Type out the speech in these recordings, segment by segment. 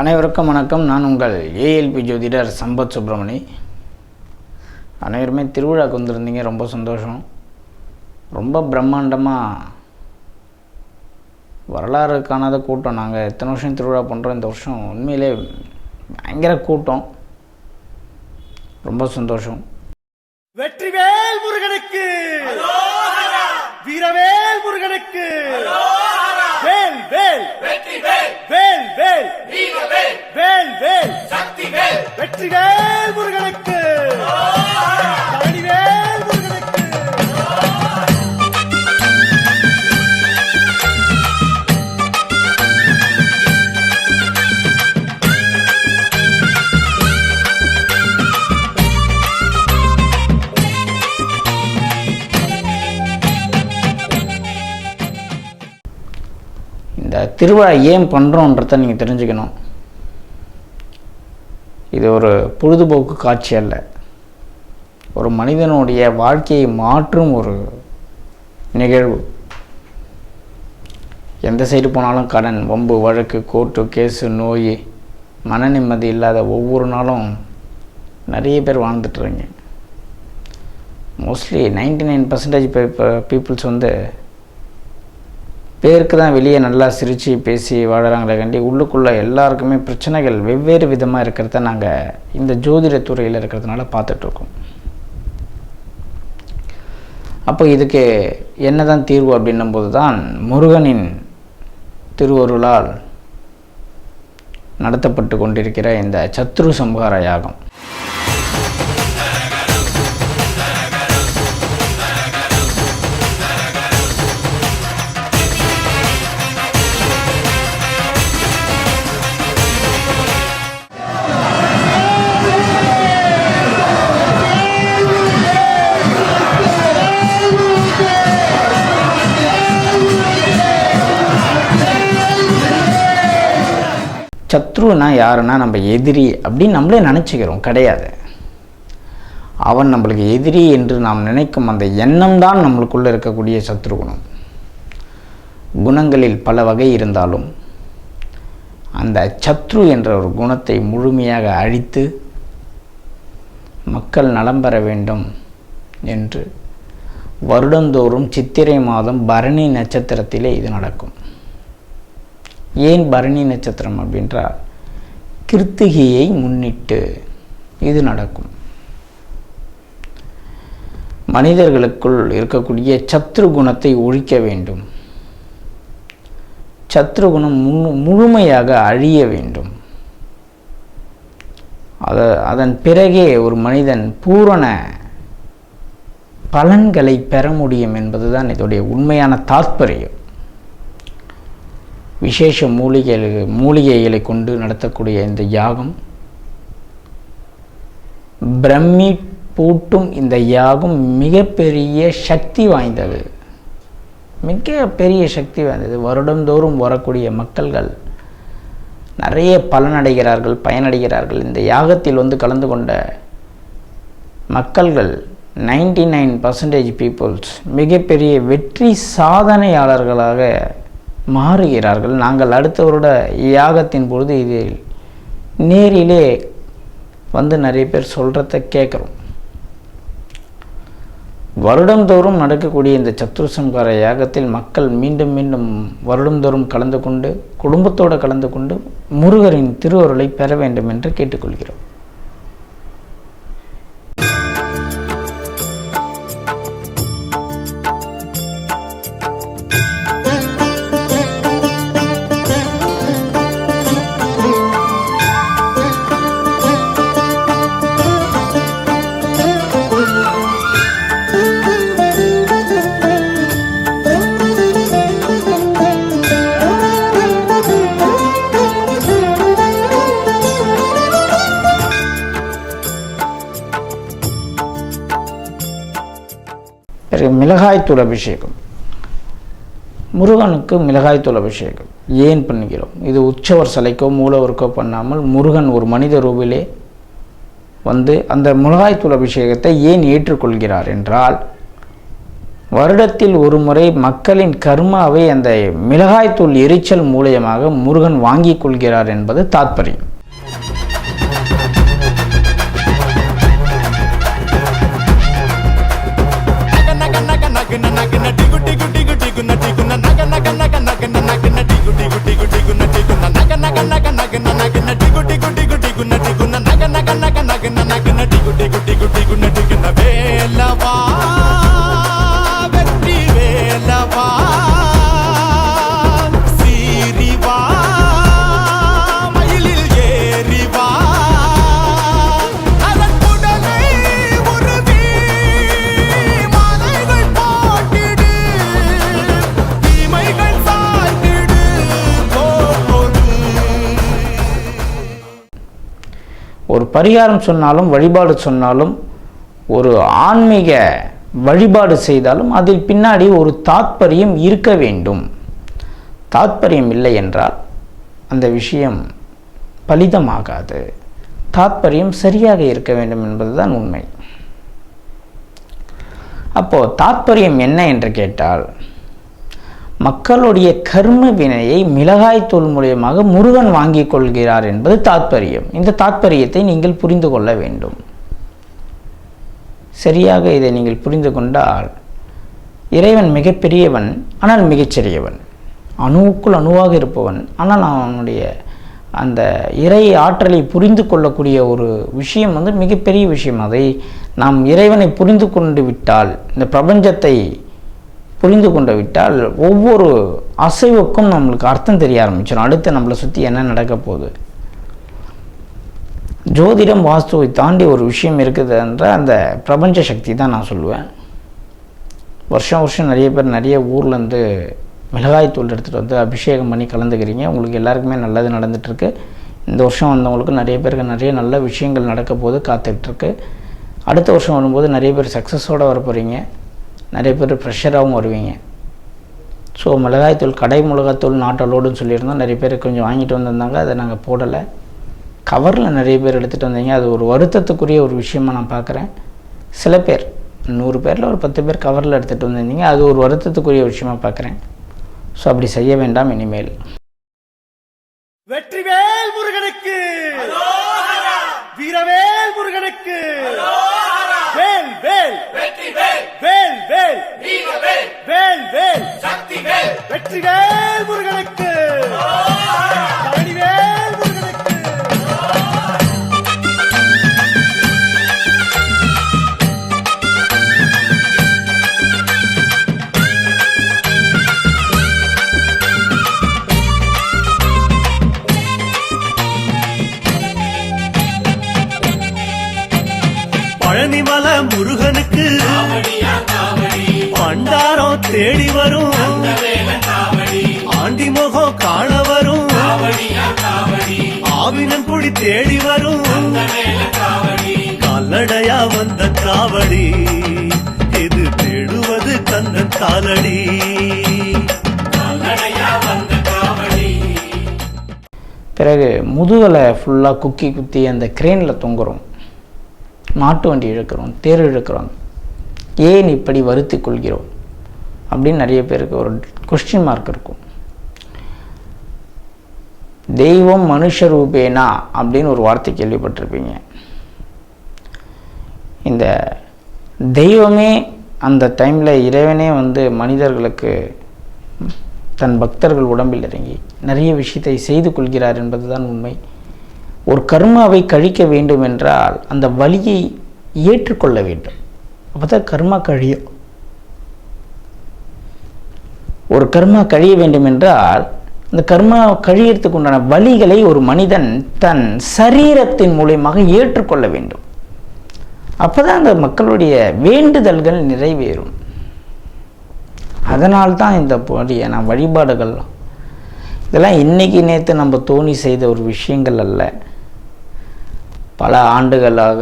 அனைவருக்கும் வணக்கம். நான் உங்கள் ஏஎல்பி ஜோதிடர் சம்பத் சுப்பிரமணி. அனைவருமே திருவிழாக்கு வந்திருந்தீங்க. ரொம்ப சந்தோஷம். ரொம்ப பிரம்மாண்டமாக வரலாறு காணாத கூட்டம். நாங்கள் எத்தனை வருஷம் திருவிழா பண்ணுறோம் இந்த வருஷம்? உண்மையிலே பயங்கர கூட்டம். ரொம்ப சந்தோஷம். வெற்றிவேல் முருகனுக்கு! வீரவேல் முருகனுக்கு! வேல் வேல் வெற்றி வேல்! வேல் வேல் வேல்! திருவிழா ஏன் பண்ணுறோன்றத நீங்கள் தெரிஞ்சுக்கணும். இது ஒரு பொழுதுபோக்கு காட்சி அல்ல. ஒரு மனிதனுடைய வாழ்க்கையை மாற்றும் ஒரு நிகழ்வு. எந்த சைடு போனாலும் கடன் வம்பு வழக்கு கோர்ட்டு கேஸு நோய் மன நிம்மதி இல்லாத ஒவ்வொரு நாளும் நிறைய பேர் வாழ்ந்துட்டுருங்க mostly ninety nine percentage peoples வந்து பேருக்கு தான் வெளியே நல்லா சிரித்து பேசி வாழறாங்களே கண்டி உள்ளுக்குள்ளே எல்லாருக்குமே பிரச்சனைகள் வெவ்வேறு விதமாக இருக்கிறத நாங்கள் இந்த ஜோதிட துறையில் இருக்கிறதுனால பார்த்துட்ருக்கோம் அப்போ இதுக்கு என்னதான் தீர்வு அப்படின்னும்போது தான் முருகனின் திருவருளால் நடத்தப்பட்டு கொண்டிருக்கிற இந்த சத்ரு சம்ஹார யாகம். சத்ருனா யாருன்னா நம்ம எதிரி அப்படின்னு நம்மளே நினச்சிக்கிறோம் கிடையாது. அவன் நம்மளுக்கு எதிரி என்று நாம் நினைக்கும் அந்த எண்ணம் தான் நம்மளுக்குள்ளே இருக்கக்கூடிய சத்ரு குணம். குணங்களில் பல வகை இருந்தாலும் அந்த சத்ரு என்ற ஒரு குணத்தை முழுமையாக அழித்து மக்கள் நலம் பெற வேண்டும் என்று வருடந்தோறும் சித்திரை மாதம் பரணி நட்சத்திரத்திலே இது நடக்கும். ஏன் பரணி நட்சத்திரம் அப்படின்றால் கிருத்திகையை முன்னிட்டு இது நடக்கும். மனிதர்களுக்குள் இருக்கக்கூடிய சத்ரு குணத்தை ஒழிக்க வேண்டும். சத்ரு குணம் முழு முழுமையாக அழிய வேண்டும். அத அதன் பிறகே ஒரு மனிதன் பூரண பலன்களை பெற முடியும் என்பதுதான் இதோடைய உண்மையான தாற்பயம் விசேஷ மூலிகைகள் மூலிகைகளை கொண்டு நடத்தக்கூடிய இந்த யாகம். பிரம்மி பூட்டும் இந்த யாகம் மிகப்பெரிய சக்தி வாய்ந்தது. மிக பெரிய சக்தி வாய்ந்தது. வருடந்தோறும் வரக்கூடிய மக்கள்கள் நிறைய பலனடைகிறார்கள் பயனடைகிறார்கள். இந்த யாகத்தில் வந்து கலந்து கொண்ட மக்கள்கள் நைன்டி நைன் பர்சன்டேஜ் பீப்புள்ஸ் மிகப்பெரிய வெற்றி சாதனையாளர்களாக மாறுகிறார்கள். நாங்கள் அடுத்த வருட யாகத்தின் பொழுது இதில் நேரிலே வந்து நிறைய பேர் சொல்கிறத கேட்குறோம். வருடந்தோறும் நடக்கக்கூடிய இந்த சத்ருசம்கார யாகத்தில் மக்கள் மீண்டும் மீண்டும் வருடந்தோறும் கலந்து கொண்டு குடும்பத்தோடு கலந்து கொண்டு முருகரின் திருவருளை பெற வேண்டும் என்று கேட்டுக்கொள்கிறோம். மிளகாய்த்தூள் அபிஷேகம். முருகனுக்கு மிளகாய்த்தூள் அபிஷேகம். ஏன் பண்ணுகிறோம்? இது உற்சவர் சிலைக்கோ மூலவருக்கோ பண்ணாமல் முருகன் ஒரு மனித ரூபிலே வந்து அந்த மிளகாய்த்தூள் அபிஷேகத்தை ஏன் ஏற்றுக்கொள்கிறார் என்றால் வருடத்தில் ஒரு முறை மக்களின் கர்மாவை அந்த மிளகாய்த்தூள் எரிச்சல் மூலியமாக முருகன் வாங்கிக் கொள்கிறார் என்பது தாத்பரியம். வேலவா வெற்றி பரிகாரம் சொன்னாலும் வழிபாடு சொன்னாலும் ஒரு ஆன்மீக வழிபாடு செய்தாலும் அதில் பின்னாடி ஒரு தாத்பரியம் இருக்க வேண்டும். தாத்பரியம் இல்லை என்றால் அந்த விஷயம் பலிதமாகாது. தாத்பரியம் சரியாக இருக்க வேண்டும் என்பதுதான் உண்மை. அப்போது தாத்பரியம் என்ன என்று கேட்டால் மக்களுடைய கர்ம வினையை மிளகாய்த்தூள் மூலியமாக முருகன் வாங்கிக் கொள்கிறார் என்பது தாத்பரியம். இந்த தாத்பரியத்தை நீங்கள் புரிந்து கொள்ள வேண்டும். சரியாக இதை நீங்கள் புரிந்து கொண்டால் இறைவன் மிகப்பெரியவன் ஆனால் மிகச்சிறியவன். அணுவுக்குள் அணுவாக இருப்பவன். ஆனால் அவனுடைய அந்த இறை ஆற்றலை புரிந்து கொள்ளக்கூடிய ஒரு விஷயம் வந்து மிகப்பெரிய விஷயம். அதை நாம் இறைவனை புரிந்து கொண்டு விட்டால் இந்த பிரபஞ்சத்தை புரிந்து கொண்டு விட்டால் ஒவ்வொரு அசைவுக்கும் நம்மளுக்கு அர்த்தம் தெரிய ஆரம்பிச்சிடும் அடுத்து நம்மளை சுற்றி என்ன நடக்க போகுது? ஜோதிடம் வாஸ்துவை தாண்டி ஒரு விஷயம் இருக்குது என்ற அந்த பிரபஞ்ச சக்தி தான் நான் சொல்லுவேன். வருஷம் வருஷம் நிறைய பேர் நிறைய ஊர்லேருந்து மிளகாய்த்தூள் எடுத்துகிட்டு வந்து அபிஷேகம் பண்ணி கலந்துக்கிறீங்க. உங்களுக்கு எல்லாருக்குமே நல்லது நடந்துகிட்ருக்கு இந்த வருஷம் வந்தவங்களுக்கு நிறைய பேருக்கு நிறைய நல்ல விஷயங்கள் நடக்க போது காத்துட்ருக்கு அடுத்த வருஷம் வரும்போது நிறைய பேர் சக்ஸஸோடு வர போகிறீங்க நிறைய பேர் ப்ரெஷராகவும் வருவீங்க. ஸோ மிளகாய்த்தூள் கடை மிளகாய்த்தூள் நாட்டலோடுன்னு சொல்லியிருந்தோம். நிறைய பேர் கொஞ்சம் வாங்கிட்டு வந்திருந்தாங்க. அதை நாங்கள் போடலை. கவரில் நிறைய பேர் எடுத்துகிட்டு வந்தீங்க. அது ஒரு வருத்தத்துக்குரிய ஒரு விஷயமாக நான் பார்க்குறேன். சில பேர் நூறு பேரில் ஒரு பத்து பேர் கவரில் எடுத்துகிட்டு வந்திருந்தீங்க. அது ஒரு வருத்தத்துக்குரிய விஷயமா பார்க்குறேன். ஸோ அப்படி செய்ய வேண்டாம் இனிமேல். வெற்றிவேல் முருகனுக்கு வீரவேல் முருகனுக்கு வேல் வேல் வெற்றி வேல் வேல் வேல் வீரவேல் வேல் வேல். சக்தி வேல். முருகனுக்கு. பழனிவேல் முருகனுக்கு. பழனிமல முருகனுக்கு தேடி வரும். ஆண்டி முகம் காண வரும். ஆவினன் குடி தேடி வரும். கால்நடையா வந்த காவடி. இது தேடுவது கந்தன் காலடி. பிறகு முதுகலை ஃபுல்லாக குக்கி குத்தி அந்த கிரேனில் தொங்குறோம். மாட்டு வண்டி இழுக்கிறோம் தேர் இழுக்கிறோம். ஏன் இப்படி வருத்தி கொள்கிறோம்? அப்படின்னு நிறைய பேருக்கு ஒரு கொஸ்டின் மார்க் இருக்கும். தெய்வம் மனுஷ ரூபேனா அப்படின்னு ஒரு வார்த்தை கேள்விப்பட்டிருப்பீங்க. இந்த தெய்வமே அந்த டைமில் இறைவனே வந்து மனிதர்களுக்கு தன் பக்தர்கள் உடம்பில் இறங்கி நிறைய விஷயத்தை செய்து கொள்கிறார் என்பதுதான் உண்மை. ஒரு கர்மாவை கழிக்க வேண்டும் என்றால் அந்த வலியை ஏற்றுக்கொள்ள வேண்டும். அப்போ தான் கர்மா கழியும். ஒரு கர்மா கழிய வேண்டும் என்றால் இந்த கர்மா கழியறதுக்கு உண்டான வழிகளை ஒரு மனிதன் தன் சரீரத்தின் மூலியமாக ஏற்றுக்கொள்ள வேண்டும். அப்போதான் அந்த மக்களுடைய வேண்டுதல்கள் நிறைவேறும். அதனால்தான் இந்த போடியான வழிபாடுகள் இதெல்லாம் இன்னைக்கு நேற்று நம்ம தோணி செய்த ஒரு விஷயங்கள் அல்ல. பல ஆண்டுகளாக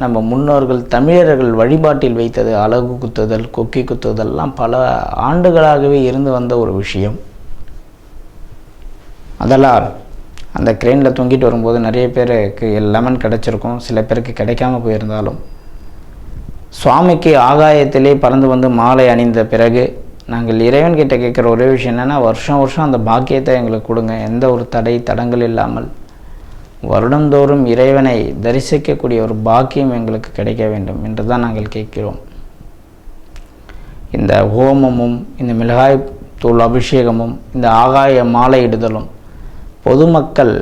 நம்ம முன்னோர்கள் தமிழர்கள் வழிபாட்டில் வைத்தது அலகு குத்துதல் கொக்கி குத்துதல்லாம் பல ஆண்டுகளாகவே இருந்து வந்த ஒரு விஷயம். அதெல்லாம் அந்த க்ரெயினில் தொங்கிட்டு வரும்போது நிறைய பேருக்கு லெமன் கிடச்சிருக்கும். சில பேருக்கு கிடைக்காம போயிருந்தாலும் சுவாமிக்கு ஆகாயத்திலே பறந்து வந்து மாலை அணிந்த பிறகு நாங்கள் இறைவன்கிட்ட கேட்குற ஒரே விஷயம் என்னென்னா வருஷம் வருஷம் அந்த பாக்கியத்தை எங்களுக்கு கொடுங்க. எந்த ஒரு தடை தடங்கள் இல்லாமல் வருடந்தோறும் இறைவனை தரிசிக்கக்கூடிய ஒரு பாக்கியம் எங்களுக்கு கிடைக்க வேண்டும் என்று தான் நாங்கள் கேட்கிறோம். இந்த ஹோமமும் இந்த மிளகாய் தூள் அபிஷேகமும் இந்த ஆகாய மாலையிடுதலும் பொதுமக்கள்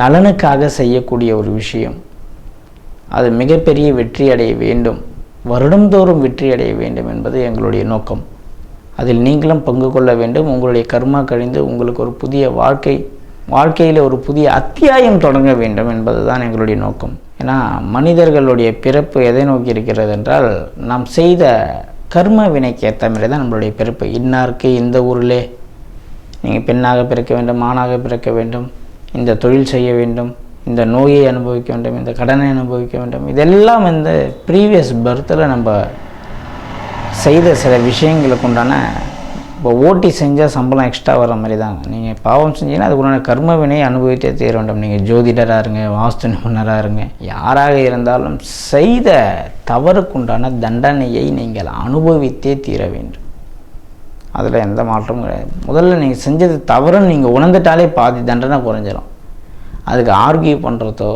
நலனுக்காக செய்யக்கூடிய ஒரு விஷயம். அது மிகப்பெரிய வெற்றி அடைய வேண்டும் வருடந்தோறும் வெற்றி அடைய வேண்டும் என்பது எங்களுடைய நோக்கம். அதில் நீங்களும் பங்கு கொள்ள வேண்டும் உங்களுடைய கர்மா கழிந்து உங்களுக்கு ஒரு புதிய வாழ்க்கை வாழ்க்கையில் ஒரு புதிய அத்தியாயம் தொடங்க வேண்டும் என்பது தான் எங்களுடைய நோக்கம். ஏன்னா மனிதர்களுடைய பிறப்பு எதை நோக்கி இருக்கிறது என்றால் நாம் செய்த கர்ம வினைக்கு ஏற்ற மாதிரி தான் நம்மளுடைய பிறப்பு. இன்னாருக்கு இந்த ஊரிலே நீங்கள் பெண்ணாக பிறக்க வேண்டும் ஆணாக பிறக்க வேண்டும் இந்த தொழில் செய்ய வேண்டும் இந்த நோயை அனுபவிக்க வேண்டும் இந்த கடனை அனுபவிக்க வேண்டும் இதெல்லாம் இந்த ப்ரீவியஸ் பர்த்தில் நம்ம செய்த சில விஷயங்களுக்கு உண்டான இப்போ ஓட்டி செஞ்சால் சம்பளம் எக்ஸ்ட்ரா வர மாதிரி தாங்க. நீங்கள் பாவம் செஞ்சீங்கன்னா அதுக்கு உண்டான கர்ம வினை அனுபவித்தே தீர வேண்டும். நீங்கள் ஜோதிடராக இருங்க வாஸ்து நிபுணராக இருங்க. யாராக இருந்தாலும் செய்த தவறுக்குண்டான தண்டனையை நீங்கள் அனுபவித்தே தீர வேண்டும். அதில் எந்த மாற்றமும் கிடையாது. முதல்ல நீங்கள் செஞ்சது தவறுன்னு நீங்கள் உணர்ந்துட்டாலே பாதி தண்டனை குறைஞ்சிடும் அதுக்கு ஆர்கியூ பண்ணுறதோ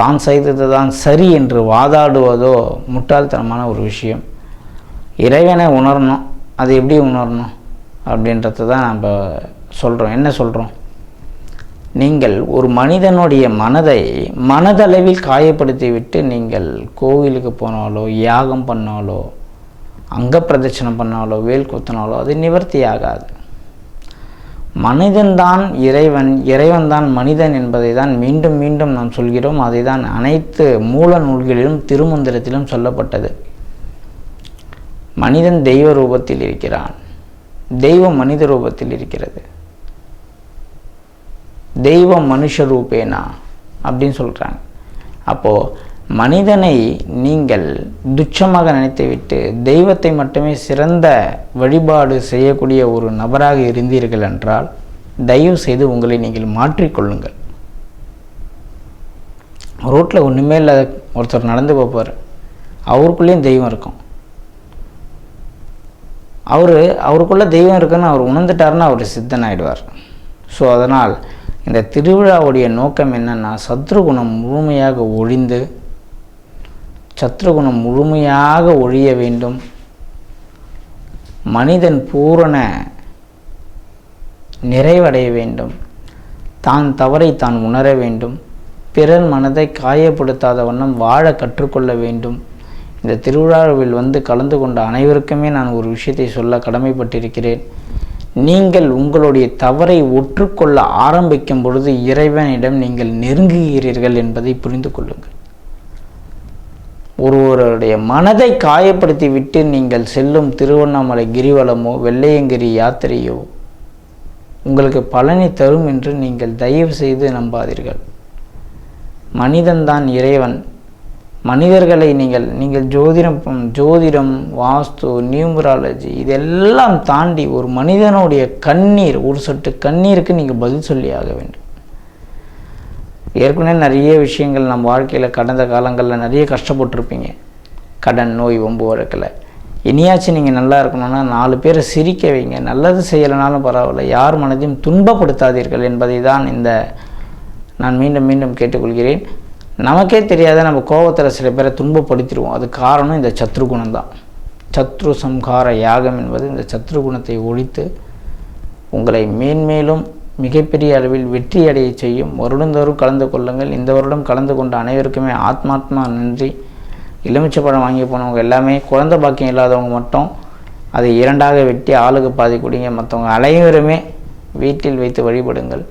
தான் செய்தது தான் சரி என்று வாதாடுவதோ முட்டாள்தனமான ஒரு விஷயம். இறைவனை உணரணும். அது எப்படி உணரணும்? அப்படின்றத தான் நம்ம சொல்கிறோம் என்ன சொல்கிறோம் நீங்கள் ஒரு மனிதனுடைய மனதை மனதளவில் காயப்படுத்திவிட்டு நீங்கள் கோவிலுக்கு போனாலோ யாகம் பண்ணாலோ அங்க பிரதட்சணம் பண்ணாலோ வேல் குத்தினாலோ அது நிவர்த்தி ஆகாது. மனிதன்தான் இறைவன் இறைவன்தான் மனிதன் என்பதை தான் மீண்டும் மீண்டும் நாம் சொல்கிறோம். அதை தான் அனைத்து மூல நூல்களிலும் திருமந்திரத்திலும் சொல்லப்பட்டது. மனிதன் தெய்வ ரூபத்தில் இருக்கிறான். தெய்வம் மனித ரூபத்தில் இருக்கிறது. தெய்வம் மனுஷ ரூபேனா? அப்படின்னு சொல்கிறாங்க அப்போது மனிதனை நீங்கள் துச்சமாக நினைத்துவிட்டு தெய்வத்தை மட்டுமே சிறந்த வழிபாடு செய்யக்கூடிய ஒரு நபராக இருந்தீர்கள் என்றால் தயவு செய்து உங்களை நீங்கள் மாற்றிக்கொள்ளுங்கள் ரோட்டில் ஒன்றுமே இல்லாத ஒருத்தர் நடந்து போப்பார். அவருக்குள்ளேயும் தெய்வம் இருக்கும். அவர் அவருக்குள்ளே தெய்வம் இருக்குன்னு அவர் உணர்ந்துட்டாருன்னா அவர் சித்தன் ஆகிடுவார் ஸோ அதனால் இந்த திருவிழாவுடைய நோக்கம் என்னன்னா சத்ருகுணம் முழுமையாக ஒழிந்து சத்ருகுணம் முழுமையாக ஒழிய வேண்டும். மனிதன் பூரண நிறைவடைய வேண்டும். தான் தவறை தான் உணர வேண்டும். பிறர் மனதை காயப்படுத்தாத வண்ணம் வாழ கற்றுக்கொள்ள வேண்டும். இந்த திருவிழாவில் வந்து கலந்து கொண்ட அனைவருக்குமே நான் ஒரு விஷயத்தை சொல்ல கடமைப்பட்டிருக்கிறேன். நீங்கள் உங்களுடைய தவறை ஒற்றுக்கொள்ள ஆரம்பிக்கும் பொழுது இறைவனிடம் நீங்கள் நெருங்குகிறீர்கள் என்பதை புரிந்து கொள்ளுங்கள். ஒருவருடைய மனதை காயப்படுத்தி விட்டு நீங்கள் செல்லும் திருவண்ணாமலை கிரிவலமோ வெள்ளையங்கிரி யாத்திரையோ உங்களுக்கு பலனை தரும் என்று நீங்கள் தயவு செய்து நம்பாதீர்கள். மனிதன்தான் இறைவன். மனிதர்களை நீங்கள் நீங்கள் ஜோதிடம் ஜோதிடம் வாஸ்து நியூமராலஜி இதெல்லாம் தாண்டி ஒரு மனிதனுடைய கண்ணீர் ஒரு சொட்டு கண்ணீருக்கு நீங்கள் பதில் சொல்லி ஆக வேண்டும். ஏற்கனவே நிறைய விஷயங்கள் நம்ம வாழ்க்கையில் கடந்த காலங்களில் நிறைய கஷ்டப்பட்டிருப்பீங்க. கடன் நோய் ஒம்பு வழக்கில். இனியாச்சும் நீங்கள் நல்லா இருக்கணும்னா நாலு பேரை சிரிக்க வைங்க. நல்லது செய்யலைனாலும் பரவாயில்ல. யார் மனதையும் துன்பப்படுத்தாதீர்கள் என்பதை தான் இந்த நான் மீண்டும் மீண்டும் கேட்டுக்கொள்கிறேன். நமக்கே தெரியாத நம்ம கோபத்தில் சில பேரை துன்பப்படுத்திடுவோம். அது காரணம் இந்த சத்ருகுணம் தான். சத்ரு சம்ஹார யாகம் என்பது இந்த சத்ருகுணத்தை ஒழித்து உங்களை மேன்மேலும் மிகப்பெரிய அளவில் வெற்றி அடைய செய்யும். வருடந்தோறும் கலந்து கொள்ளுங்கள். இந்த வருடம் கலந்து கொண்ட அனைவருக்குமே ஆத்மாத்மா நன்றி. எலுமிச்சை பழம் வாங்கி போனவங்க எல்லாமே குழந்த பாக்கியம் இல்லாதவங்க மட்டும் அதை இரண்டாக வெட்டி ஆளுக்கு பாதி குடிங்க. மற்றவங்க அனைவருமே வீட்டில் வைத்து வழிபடுங்கள்.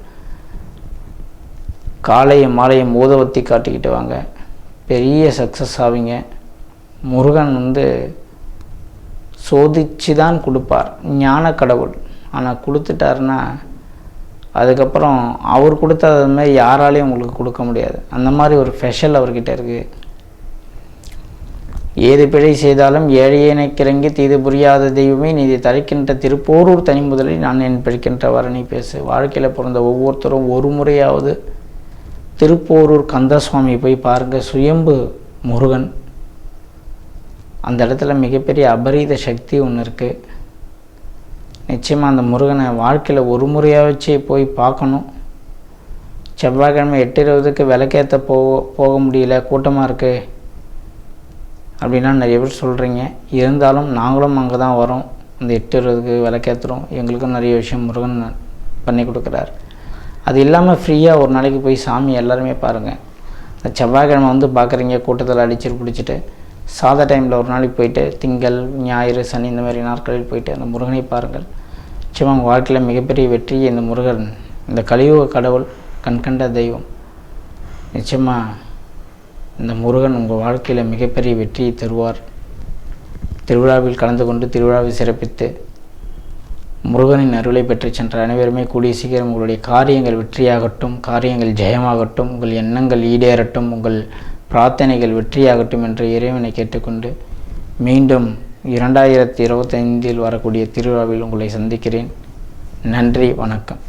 காலையும் மாலையும் ஊதவத்தி காட்டிக்கிட்டு வாங்க. பெரிய சக்ஸஸ் ஆவீங்க. முருகன் வந்து சோதிச்சு தான் கொடுப்பார். ஞான கடவுள். ஆனால் கொடுத்துட்டாருன்னா அதுக்கப்புறம் அவர் கொடுத்தது மாதிரி யாராலையும் உங்களுக்கு கொடுக்க முடியாது. அந்த மாதிரி ஒரு ஸ்பெஷல் அவர்கிட்ட இருக்குது ஏது பிழை செய்தாலும் ஏழையனை கிறங்கி தீது புரியாத தெய்வமே நீதி தரைக்கின்ற திருப்போரூர் தனி முதலில் நான் என் பிடிக்கின்ற வரணி பேசு. வாழ்க்கையில் பிறந்த ஒவ்வொருத்தரும் ஒரு முறையாவது திருப்போரூர் கந்தசுவாமி போய் பாருங்கள் சுயம்பு முருகன். அந்த இடத்துல மிகப்பெரிய அபரீத சக்தி ஒன்று இருக்குது நிச்சயமாக அந்த முருகனை வாழ்க்கையில் ஒரு முறையாவச்சு போய் பார்க்கணும். செவ்வாய்க்கிழமை எட்டு இருபதுக்கு விளக்கேற்ற போக போக முடியல கூட்டமாக இருக்குது அப்படின்னா நிறைய பேர் சொல்கிறீங்க இருந்தாலும் நாங்களும் அங்கே தான் வரோம். அந்த எட்டு இருபதுக்கு விளக்கேற்றுறோம் எங்களுக்கும் நிறைய விஷயம் முருகன் பண்ணி கொடுக்குறாரு. அது இல்லாமல் ஃப்ரீயாக ஒரு நாளைக்கு போய் சாமி எல்லாருமே பாருங்கள் இந்த செவ்வாய்க்கிழமை வந்து பார்க்குறீங்க கூட்டத்தில் அடிச்சு பிடிச்சிட்டு சாத டைமில் ஒரு நாளைக்கு போயிட்டு திங்கள் ஞாயிறு சனி இந்த மாதிரி நாட்களில் போயிட்டு அந்த முருகனை பாருங்கள். நிச்சயமாக உங்கள் வாழ்க்கையில் மிகப்பெரிய வெற்றியை இந்த முருகன் இந்த கலியுக கடவுள் கண்கண்ட தெய்வம். நிச்சயமாக இந்த முருகன் உங்கள் வாழ்க்கையில் மிகப்பெரிய வெற்றியை தருவார். திருவிழாவில் கலந்து கொண்டு திருவிழாவை சிறப்பித்து முருகனின் அருளை பெற்று சென்ற அனைவருமே கூடிய சீக்கிரம் உங்களுடைய காரியங்கள் வெற்றியாகட்டும் காரியங்கள் ஜெயமாகட்டும் உங்கள் எண்ணங்கள் ஈடேறட்டும் உங்கள் பிரார்த்தனைகள் வெற்றியாகட்டும் என்று இறைவனை கேட்டுக்கொண்டு மீண்டும் இரண்டாயிரத்தி இருபத்தைந்தில் வரக்கூடிய திருவிழாவில் உங்களை சந்திக்கிறேன். நன்றி வணக்கம்.